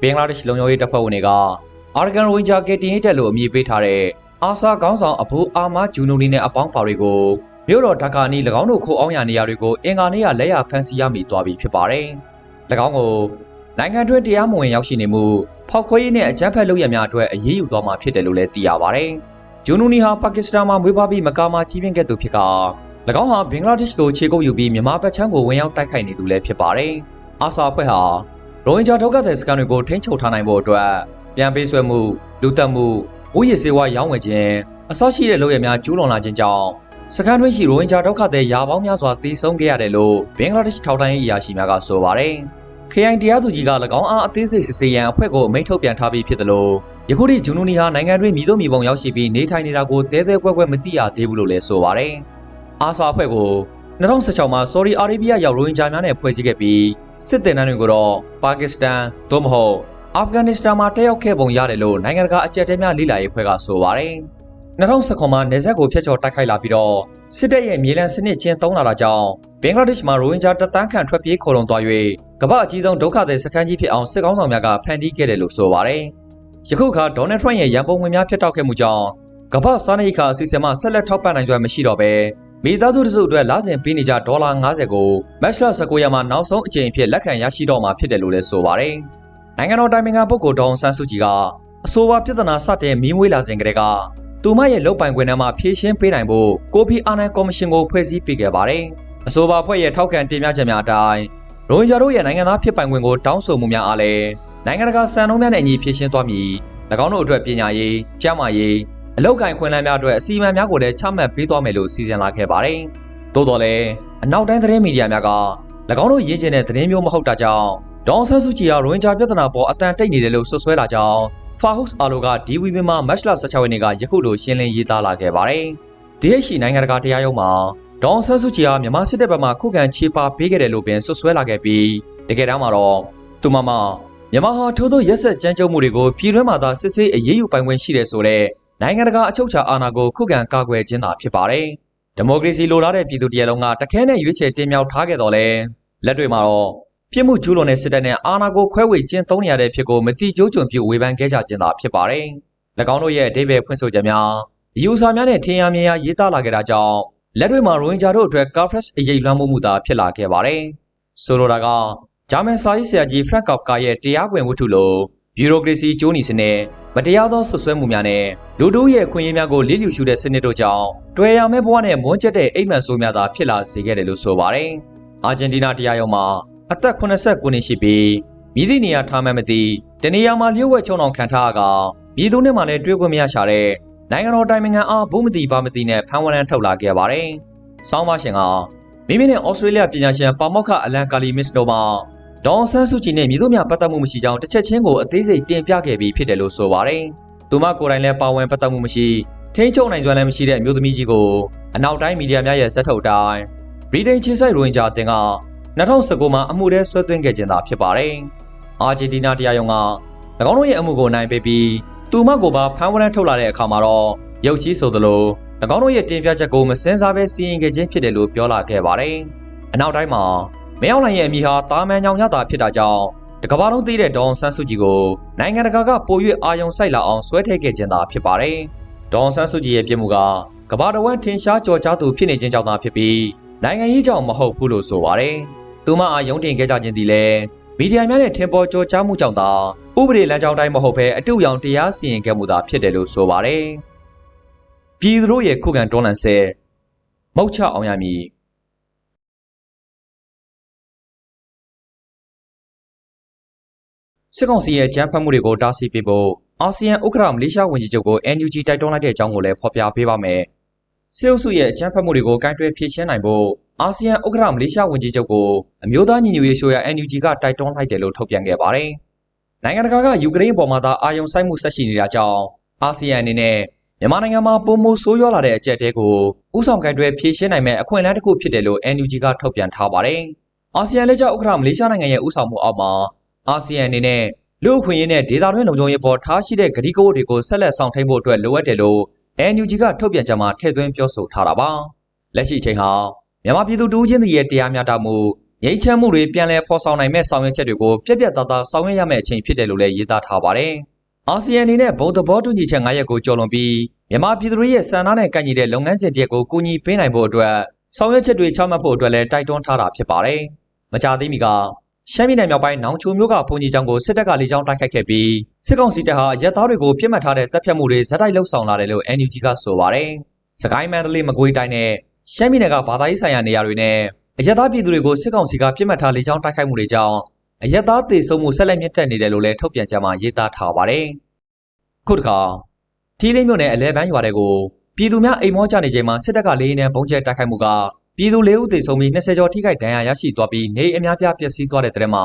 ဘင်္ဂလားဒေ့ရှ်လုံခြုံရေးတပ်ဖွဲ့ဝင်တွေကအာရကန်ရိုဝင်ဂျာကေတင်ရေးတပ်လို့အမည်ပေးထားတဲ့အာဆာခေါင်းဆောင်အဘူအာမာဂျူနိုနီနဲ့အပေါင်းပါတွေကိုမြို့တော်ဒါကာနီ၎င်းတို့ခိုးအောင်ရနေရာတွေကိုအင်ကာနေ့ကလက်ရဖမ်းဆီးရမိသွားပြီဖြစ်ပါတယ်။၎င်းကိုနိုင်ငံတွင်းတရားမဝင်ရောက်ရှိနေမှုဖောက်ခွဲရေးနဲ့အကြမ်းဖက်လုပ်ရများအတွက်အရေးယူသွားမှာဖြစ်တယ်လို့လည်းသိရပါတယ်။ဂျူနိုနီဟာပါကစ္စတန်မှာမွေးဖွားပြီးမကာမာကြီးပြင်းခဲ့သူဖြစ်က၎င်းဟာဘင်္ဂလားဒေ့ရှ်ကိုခြေကုပ်ယူပြီးမြန်မာဘက်ခြမ်းကိုဝင်ရောက်တိုက်ခိုက်နေသူလည်းဖြစ်ပါတယ်။အာဆာအဖွဲ့ဟာ ရိုဟင်ဂျာဒုက္ခသည်စခန်းတွေကိုထိန်းချုပ်ထားနိုင်ဖို့အတွက်ပြန်ပေးဆွဲမှုလူတက်မှုဥယျာဉ်စေဝါရောင်းဝယ်ခြင်းအစရှိတဲ့လုပ်ရများကျူးလွန်လာခြင်းကြောင့်စခန်းတွင်းရှိရိုဟင်ဂျာဒုက္ခသည်ရာပေါင်းများစွာတည်ဆုံခဲ့ရတယ်လို့ဘင်္ဂလားဒေ့ရှ်ထောက်လှမ်းရေးအရာရှိများကဆိုပါတယ်။ KI တရားသူကြီးက၎င်းအားအသေးစိတ်စစ်ဆေးရန်အဖွဲ့ကိုအမိန့်ထုတ်ပြန်ထားပြီးဖြစ်တယ်လို့ယခုထိဂျူနိုနီဟာနိုင်ငံတွင်းမြည်သို့မြည်ပုံရောက်ရှိပြီးနေထိုင်နေတာကိုတဲတဲကွက်ကွက်မသိရသေးဘူးလို့လည်းဆိုပါတယ်။အာဆာအဖွဲ့ကို 2016မှာဆော်ဒီအာရေဗျရောက်ရိုဟင်ဂျာများနဲ့ဖွဲ့စည်းခဲ့ပြီးစစ်တင်တန်းတွေကိုတော့ပါကစ္စတန်သို့မဟုတ်အာဖဂန်နစ္စတန်မှာတက်ရောက်ခဲ့ပုံရတယ်လို့နိုင်ငံတကာအကြက်တဲများလေ့လာရေးဖွဲ့ကဆိုပါတယ်။2019မှာနေဆက်ကိုဖျက်ချော်တိုက်ခိုက်လာပြီးတော့စစ်တပ်ရဲ့မြေလံစနစ်ချင်းသုံးလာတာကြောင့်ဘင်္ဂလားဒေ့ရှ်မှာရိုဟင်ဂျာတပ်တန်းခန့်ထွက်ပြေးခေါ်လုံသွား၍ကမ္ဘာအကြီးဆုံးဒုက္ခသည်စခန်းကြီးဖြစ်အောင်စစ်ကောင်းဆောင်များကဖန်တီးခဲ့တယ်လို့ဆိုပါတယ်။ယခုအခါဒေါ်နယ်ထရန့်ရဲ့ရန်ပုံငွေများဖျက်တောက်ခဲ့မှုကြောင့်ကမ္ဘာစားနပ်ရိက္ခာအစီအစဉ်မှဆက်လက်ထောက်ပံ့နိုင်ကြမရှိတော့ဘဲ မိသားစုတစုအတွက်လစဉ်ပေးနေကြဒေါ်လာ90ကိုမက်ရှ်လ19ရက်မှာနောက်ဆုံးအကြိမ်အဖြစ်လက်ခံရရှိတော့မှာဖြစ်တယ်လို့လည်းဆိုပါတယ်။နိုင်ငံတော်တိုင်ပင်ခံပုဂ္ဂိုလ်ဒေါအောင်ဆန်းစုကြည်ကအဆိုပါပြဿနာစတင်မီးမွေးလာစဉ်ကတည်းကသူမရဲ့လုပ်ပိုင်ခွင့်ထဲမှာဖြည့်ရှင်းပေးနိုင်ဖို့ကိုဖီအာနန်ကော်မရှင်ကိုဖွဲ့စည်းပေးခဲ့ပါတယ်။အဆိုပါဖွဲ့ရဲ့ထောက်ခံတင်ပြချက်များအတိုင်းရိုဟင်ဂျာတို့ရဲ့နိုင်ငံသားဖြစ်ပိုင်ခွင့်ကိုတောင်းဆိုမှုများအားလည်းနိုင်ငံတကာစံနှုန်းများနဲ့အညီဖြည့်ရှင်းသွားမည်။၎င်းတို့အတွက်ပညာရေး၊ကျန်းမာရေး အလောက်ကိုင်ခွင့်လန်းများအတွက်အစီအမံများကိုလည်းချမှတ်ပေးသွားမယ်လို့စီစဉ်လာခဲ့ပါတယ်။သို့တော်လည်းအနောက်တိုင်းသတင်းမီဒီယာများက၎င်းတို့ရေးချင်တဲ့သတင်းမျိုးမဟုတ်တာကြောင့်ဒေါန်ဆန်းစုကြည်ဟာရိုဟင်ဂျာပြဿနာပေါ်အတန်တိတ်နေတယ်လို့ဆွဆွဲလာကြောင်းဖာဟုစ်အာလိုကဒီဝီပင်မှာမတ်လ16ရက်နေ့ကယခုလိုရှင်းလင်းရေးသားလာခဲ့ပါတယ်။ DHC နိုင်ငံတကာတရားရုံးမှာဒေါန်ဆန်းစုကြည်ဟာမြန်မာစစ်တပ်ဘက်မှခုခံချေပပေးခဲ့တယ်လို့ပင်ဆွဆွဲလာခဲ့ပြီးတကယ်တမ်းမှာတော့သူမမမြန်မာဟာထိုးသောရက်ဆက်ကြမ်းကြုတ်မှုတွေကိုပြည်တွင်းမှာသာစစ်ဆေးအရေးယူပိုင်ခွင့်ရှိတယ်ဆိုတဲ့ နိုင်ငံတကာအချုပ်အခြာအာဏာကိုခုခံကာကွယ်ခြင်းသာဖြစ်ပါတယ်။ဒီမိုကရေစီလိုလားတဲ့ပြည်သူတရလုံးကတခဲနဲ့ရွေးချယ်တင်မြှောက်ထားခဲ့တော်လဲလက်တွေမှာတော့ပြစ်မှုကျူးလွန်တဲ့စစ်တပ်နဲ့အာဏာကိုခွဲဝေကျင်းသုံးနေရတဲ့ဖြစ်ကိုမတိကျိုးကျွံပြုဝေဖန်ခဲ့ကြခြင်းသာဖြစ်ပါတယ်။၎င်းတို့ရဲ့အတိပ္ပယ်ဖွင့်ဆိုချက်များအယူဆများနဲ့ထင်ရမြင်ရရေးသားလာခဲ့တာကြောင့်လက်တွေမှာရိုဟင်ဂျာတို့အတွက်ကာဖရက်အရေးလွှမ်းမိုးမှုသာဖြစ်လာခဲ့ပါတယ်။ဆိုလိုတာကဂျာမန်စာရေးဆရာကြီးဖရန့်ကော့ဖ်ကာရဲ့တရားခွင်ဝတ္ထုလို ဘျူရိုကရေစီကျိုးနီစနစ်မတရားသောဆွဆွဲမှုများနဲ့လူတို့ရဲ့ခွင့်ရများကိုလိလျူရှုတဲ့စနစ်တို့ကြောင့်တွေ့ရမယ့်ဘဝနဲ့မွန်းကျက်တဲ့အိမ်မက်ဆိုးများသာဖြစ်လာစေခဲ့တယ်လို့ဆိုပါတယ်။အာဂျင်တီးနားတရားရုံးမှာအသက်89နှစ်ရှိပြီးမြည်သည့်နေရာထားမှန်းမသိတနေရာမှာလျှို့ဝှက်ချုံအောင်ခံထားရကမြည်သူနဲ့မှလည်းတွေ့ခွင့်မရရှာတဲ့နိုင်ငံတော်တိုင်ပင်ခံအားဘုမတိပါမတိနဲ့ဖမ်းဝရမ်းထုတ်လာခဲ့ပါတယ်။ဆောင်းပါရှင်ကမိမိနဲ့ဩစတြေးလျပညာရှင်ပါမောက္ခအလန်ကာလီမစ်တို့မှ ဒေါန်ဆန်းစုကြည်နဲ့မြေတို့များပတ်သက်မှုမရှိကြောင်းတစ်ချက်ချင်းကိုအသေးစိတ်တင်ပြခဲ့ပြီးဖြစ်တယ်လို့ဆိုပါတယ်။သူမကိုယ်တိုင်လည်းပါဝင်ပတ်သက်မှုမရှိထိန်းချုပ်နိုင်စွမ်းလည်းမရှိတဲ့အမျိုးသမီးကြီးကိုအနောက်တိုင်းမီဒီယာများရဲ့ဇက်ထုတ်တိုင်းဗြိတိန်ခြေဆိုင်ရိုဝင်ဂျာတင်က2019မှာအမှုထဲဆွဲသွင်းခဲ့ခြင်းသာဖြစ်ပါတယ်။အာဂျင်တီးနားတရားရုံးက၎င်းတို့ရဲ့အမှုကိုနိုင်ပေးပြီးသူမကိုပါဖမ်းဝရမ်းထုတ်လာတဲ့အခါမှာတော့ရုပ်ကြီးဆိုသလို၎င်းတို့ရဲ့တင်ပြချက်ကိုမစင်စားပဲစီရင်ခဲ့ခြင်းဖြစ်တယ်လို့ပြောလာခဲ့ပါတယ်။အနောက်တိုင်းမှာ မရောက်နိုင်ရဲ့အမိဟာတာမန်ညောင်ညတာဖြစ်တာကြောင့်တကဘာလုံးသိတဲ့ဒေါန်ဆန်းစုကြည်ကိုနိုင်ငံတကာကပို၍အာယုံစိုက်လာအောင်ဆွဲထည့်ခဲ့ခြင်းသာဖြစ်ပါတယ်။ဒေါန်ဆန်းစုကြည်ရဲ့ပြစ်မှုကကဘာတဝန်းထင်ရှားကြော်ကြားသူဖြစ်နေခြင်းကြောင့်သာဖြစ်ပြီးနိုင်ငံရေးကြောင့်မဟုတ်ဘူးလို့ဆိုပါတယ်။သူမအားယုံတင်ခဲ့ကြခြင်းသည်လည်းမီဒီယာများနဲ့ထင်ပေါ်ကြော်ကြားမှုကြောင့်သာဥပဒေလမ်းကြောင်းတိုင်းမဟုတ်ဘဲအတူရောင်တရားစီရင်ခဲ့မှုသာဖြစ်တယ်လို့ဆိုပါတယ်။ပြည်သူတို့ရဲ့ခုခံတွန်းလှန်ဆဲမုတ်ချအောင်ရမည် စစ်ကောင်စီရဲ့ကြမ်းဖက်မှုတွေကိုတားဆီးပေးဖို့အာဆီယံဥက္ကဋ္ဌမလေးရှားဝန်ကြီးချုပ်ကို NUG တိုက်တွန်းလိုက်တဲ့အကြောင်းကိုလည်းဖော်ပြပေးပါမယ်။စစ်အုပ်စုရဲ့ကြမ်းဖက်မှုတွေကိုကန့်ကွက်ဖြေရှင်းနိုင်ဖို့အာဆီယံဥက္ကဋ္ဌမလေးရှားဝန်ကြီးချုပ်ကိုအမျိုးသားညီညွတ်ရေးဆိုရ NUG ကတိုက်တွန်းလိုက်တယ်လို့ထုတ်ပြန်ခဲ့ပါတယ်။နိုင်ငံတကာကယူကရိန်းပေါ်မှာသာအာရုံစိုက်မှုဆက်ရှိနေတာကြောင့်အာဆီယံအနေနဲ့မြန်မာနိုင်ငံမှာပုံမိုဆိုးရွားလာတဲ့အကြက်တဲကိုဥဆောင်ကန့်ကွက်ဖြေရှင်းနိုင်မဲ့အခွင့်အလမ်းတစ်ခုဖြစ်တယ်လို့ NUG ကထုတ်ပြန်ထားပါတယ်။အာဆီယံလက်ကျဥက္ကဋ္ဌမလေးရှားနိုင်ငံရဲ့ဥဆောင်မှုအောက်မှာ အာဆီယံအနေနဲ့လူအခွင့်အရေးနဲ့ဒေသတွင်းလုံခြုံရေးပေါ်ထားရှိတဲ့ဂတိကဝတ်တွေကိုဆက်လက်ဆောင်ထိန်ဖို့အတွက်လိုအပ်တယ်လို့ NUG ကထုတ်ပြန်ကြမှာထည့်သွင်းပြောဆိုထားတာပါ။လက်ရှိအချိန်ဟာမြန်မာပြည်သူတူးချင်းတွေရဲ့တရားမျှတမှုငြိမ်းချမ်းမှုတွေပြန်လည်ဖော်ဆောင်နိုင်မဲ့ဆောင်ရွက်ချက်တွေကိုပြက်ပြက်သားသားဆောင်ရွက်ရမယ့်အချိန်ဖြစ်တယ်လို့လည်းရေးသားထားပါတယ်။အာဆီယံအနေနဲ့ဘုံသဘောတူညီချက်9ရပ်ကိုကျော်လွန်ပြီးမြန်မာပြည်သူတွေရဲ့စံနှားနဲ့ကန့်ညီတဲ့လုပ်ငန်းစဉ်တရက်ကိုကူညီပေးနိုင်ဖို့အတွက်ဆောင်ရွက်ချက်တွေချမှတ်ဖို့အတွက်လည်းတိုက်တွန်းထားတာဖြစ်ပါတယ်။မကြသေးမီက ရှမ်းပြည်နယ်မြောက်ပိုင်းနောင်ချိုမြို့ကဘုံကြီးကျောင်းကိုစစ်တပ်ကလေကြောင်းတိုက်ခိုက်ခဲ့ပြီးစစ်ကောင်စီတပ်ဟာရဲသားတွေကိုပြစ်မှတ်ထားတဲ့တပ်ဖြတ်မှုတွေဇက်တိုက်လှုပ်ဆောင်လာတယ်လို့ NUG ကဆိုပါတယ်။စကိုင်းမန္တလေးမကွေးတိုင်းနဲ့ရှမ်းပြည်နယ်ကဘာသာရေးဆိုင်ရာနေရာတွေနဲ့အရက်သားပြည်သူတွေကိုစစ်ကောင်စီကပြစ်မှတ်ထားလေကြောင်းတိုက်ခိုက်မှုတွေကြောင့်အရက်သားတေဆုံးမှုဆက်လက်မြင့်တက်နေတယ်လို့လည်းထုတ်ပြန်ကြမှာရေးသားထားပါတယ်။ခုတစ်ခါထီးလင်းမြို့နယ်အလဲပန်းရွာတွေကိုပြည်သူများအိမ်မောကြနေချိန်မှာစစ်တပ်ကလေရင်နဲ့ပုံကျဲတိုက်ခိုက်မှုက ပြည်သူ၄ဦးသေဆုံးပြီး20ကျော်ထိခိုက်ဒဏ်ရာရရှိသွားပြီးနေအများပြားပျက်စီးသွားတဲ့တဲ့မှာ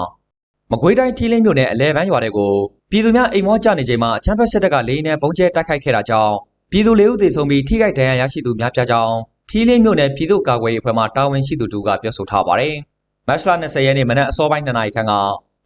မကွေးတိုင်းထီးလင်းမြို့နယ်အလဲပန်းရွာတွေကိုပြည်သူများအိမ်မောကြနေချိန်မှာအချမ်းဖက်စစ်တပ်ကလေရင်နဲ့ပုံကျဲတိုက်ခိုက်ခဲ့တာကြောင့်ပြည်သူ၄ဦးသေဆုံးပြီးထိခိုက်ဒဏ်ရာရရှိသူများပြားကြောင်းထီးလင်းမြို့နယ်ပြည်သူ့ကာကွယ်ရေးအဖွဲ့မှတာဝန်ရှိသူတို့ကပြောဆိုထားပါတယ်။မတ်လ20ရက်နေ့မနက်အစောပိုင်း2နာရီခန့်က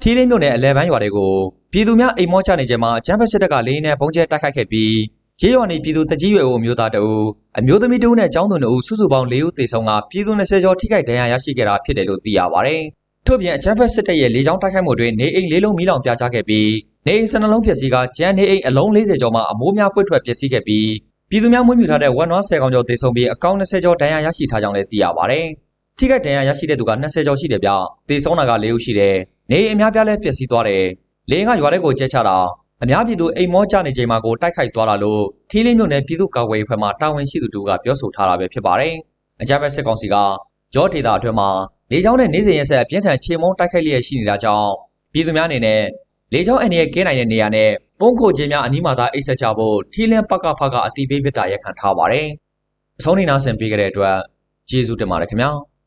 ထီးလင်းမြို့နယ်အလဲပန်းရွာတွေကိုပြည်သူများအိမ်မောကြနေချိန်မှာအချမ်းဖက်စစ်တပ်ကလေရင်နဲ့ပုံကျဲတိုက်ခိုက်ခဲ့ပြီး ကျေးရွာနေပြည်သူတကြီးရွယ်ဦးမျိုးသားတအူအမျိုးသမီးတဦးနဲ့ကျောင်းသူနှစ်ဦးစုစုပေါင်း၄ဦးသေဆုံးကပြည်သူ20ကျော်ထိခိုက်ဒဏ်ရာရရှိခဲ့တာဖြစ်တယ်လို့သိရပါတယ်။ထို့ပြင်အချမ်းဖက်စစ်တပ်ရဲ့လေကြောင်းတိုက်ခိုက်မှုတွေနေအိမ်လေးလုံးမီးလောင်ပြာကျခဲ့ပြီးနေအိမ်12လုံးပျက်စီးကကျန်းနေအိမ်အလုံး40ကျော်မှအမိုးများပွင့်ထွက်ပျက်စီးခဲ့ပြီးပြည်သူများမွေးမြူထားတဲ့ဝက်နွား10ကောင်ကျော်သေဆုံးပြီးအကောင့်20ကျော်ဒဏ်ရာရရှိထားကြောင်းလည်းသိရပါတယ်။ထိခိုက်ဒဏ်ရာရရှိတဲ့သူက20ကျော်ရှိတယ်ဗျ။သေဆုံးတာက4ဦးရှိတယ်။နေအိမ်အများပြားလည်းပျက်စီးသွားတယ်။လေရင်ကရွာထဲကိုကျဲချတာ အများပြည်သူအိမ်မောကြနေချိန်မှာကိုတိုက်ခိုက်သွားတာလို့ထီးလင်းမြို့နယ်ပြည်သူ့ကာကွယ်ရေးဖွဲ့မှတာဝန်ရှိသူတို့ကပြောဆိုထားတာပဲဖြစ်ပါတယ်။အကြမ်းဖက်စစ်ကောင်စီကကြောဒေတာအတွင်းမှာလေကြောင်းနဲ့နေစဉ်ရက်ဆက်အပြင်းထန်ခြေမုံတိုက်ခိုက်လျက်ရှိနေတာကြောင့်ပြည်သူများအနေနဲ့လေကြောင်းအနေနဲ့ကင်းနိုင်တဲ့နေရာနဲ့ပုံခိုခြင်းများအနီးမှာသာအိတ်ဆက်ကြဖို့ထီးလင်းပကဖကအတိပေးပြတာရက်ခံထားပါတယ်။အဆုံးနေနာဆင်ပေးကြတဲ့အတွက်ကျေးဇူးတင်ပါတယ်ခင်ဗျာ။